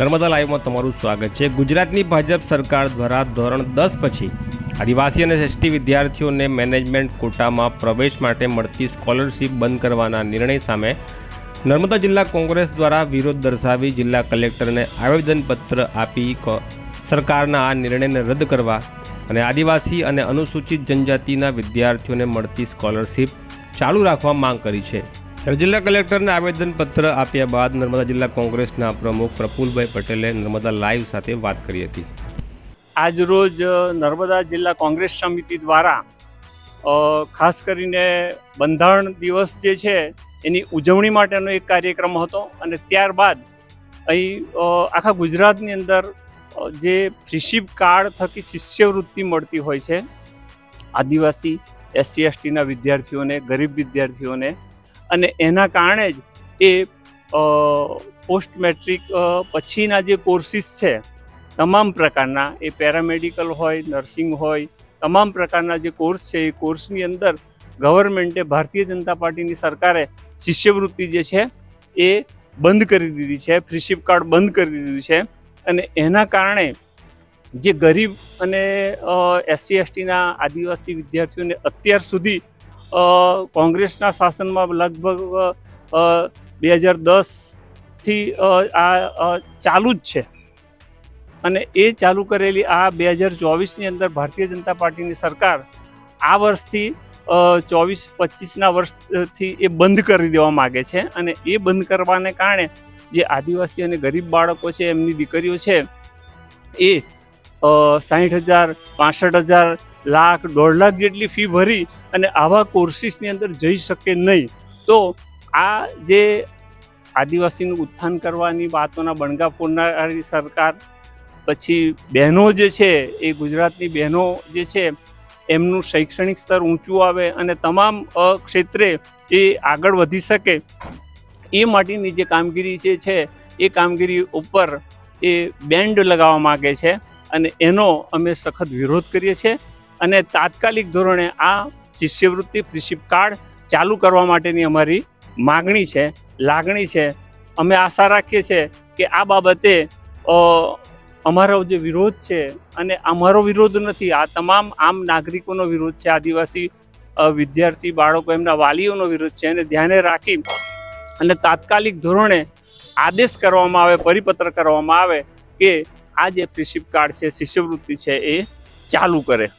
નર્મદા લાઈવમાં તમારું સ્વાગત છે. ગુજરાતની ભાજપ સરકાર દ્વારા ધોરણ દસ પછી આદિવાસી અને એસટી વિદ્યાર્થીઓને મેનેજમેન્ટ કોટામાં પ્રવેશ માટે મળતી સ્કોલરશીપ બંધ કરવાના નિર્ણય સામે નર્મદા જિલ્લા કોંગ્રેસ દ્વારા વિરોધ દર્શાવી જિલ્લા કલેક્ટરને આવેદનપત્ર આપી સરકારના આ નિર્ણયને રદ કરવા અને આદિવાસી અને અનુસૂચિત જનજાતિના વિદ્યાર્થીઓને મળતી સ્કોલરશીપ ચાલુ રાખવા માંગ કરી છે. જિલ્લા કલેક્ટરને આવેદનપત્ર આપ્યા બાદ નર્મદા જિલ્લા કોંગ્રેસના પ્રમુખ પ્રફુલભાઈ પટેલે નર્મદા લાઈવ સાથે વાત કરી હતી. આજરોજ નર્મદા જિલ્લા કોંગ્રેસ સમિતિ દ્વારા ખાસ કરીને બંધારણ દિવસ જે છે, એની ઉજવણી માટેનો એક કાર્યક્રમ હતો અને ત્યારબાદ અહીં આખા ગુજરાતની અંદર જે ફ્રીશીપ કાર્ડ થકી શિષ્યવૃત્તિ મળતી હોય છે, આદિવાસી એસસી, એસટીના વિદ્યાર્થીઓને, ગરીબ વિદ્યાર્થીઓને અને એના કારણે જ એ પોસ્ટ મેટ્રિક પછીના જે કોર્સિસ છે, તમામ પ્રકારના, એ પેરામેડિકલ હોય, નર્સિંગ હોય, તમામ પ્રકારના જે કોર્સ છે, એ કોર્સની અંદર ગવર્મેન્ટે ભારતીય જનતા પાર્ટીની સરકારે શિષ્યવૃત્તિ જે છે, એ બંધ કરી દીધી છે ફ્રીશિપ કાર્ડ બંધ કરી દીધું છે. અને એના કારણે જે ગરીબ અને એસસી, એસટીના આદિવાસી વિદ્યાર્થીઓને અત્યાર સુધી કોંગ્રેસના શાસનમાં લગભગ બે હજાર દસથી આ ચાલુ જ છે. અને એ ચાલુ કરેલી આ બે હજાર ચોવીસની અંદર ભારતીય જનતા પાર્ટીની સરકાર આ વર્ષથી ચોવીસ, પચીસના વર્ષથી એ બંધ કરી દેવા માગે છે. અને એ બંધ કરવાને કારણે જે આદિવાસી અને ગરીબ બાળકો છે, એમની દીકરીઓ છે, એ સાહીઠ હજાર, પાસઠ હજાર લાખ, દોઢ લાખ જેટલી ફી ભરી અને આવા કોર્સિસની અંદર જઈ શકે નહીં. તો આ જે આદિવાસીનું ઉત્થાન કરવાની વાતોના બણગા ફોડનારી સરકાર, પછી બહેનો જે છે, એ ગુજરાતની બહેનો જે છે, એમનું શૈક્ષણિક સ્તર ઊંચું આવે અને તમામ ક્ષેત્રે એ આગળ વધી શકે. એ માટેની જે કામગીરી જે છે, એ કામગીરી ઉપર એ બેન્ડ લગાવવા માગે છે અને એનો અમે સખત વિરોધ કરીએ છીએ. અને તાત્કાલિક ધોરણે આ શિષ્યવૃત્તિ ફ્રીશીપ કાર્ડ ચાલુ કરવા માટેની અમારી માગણી છે, લાગણી છે. અમે આશા રાખીએ છીએ કે આ બાબતે અમારો જે વિરોધ છે અને અમારો વિરોધ નથી, આ તમામ આમ નાગરિકોનો વિરોધ છે, આદિવાસી વિદ્યાર્થી, બાળકો, એમના વાલીઓનો વિરોધ છે એને ધ્યાને રાખી અને તાત્કાલિક ધોરણે આદેશ કરવામાં આવે, પરિપત્ર કરવામાં આવે કે આ જે પ્રિસિપ કાર્ડ છે, શિષ્યવૃત્તિ છે એ ચાલુ કરે.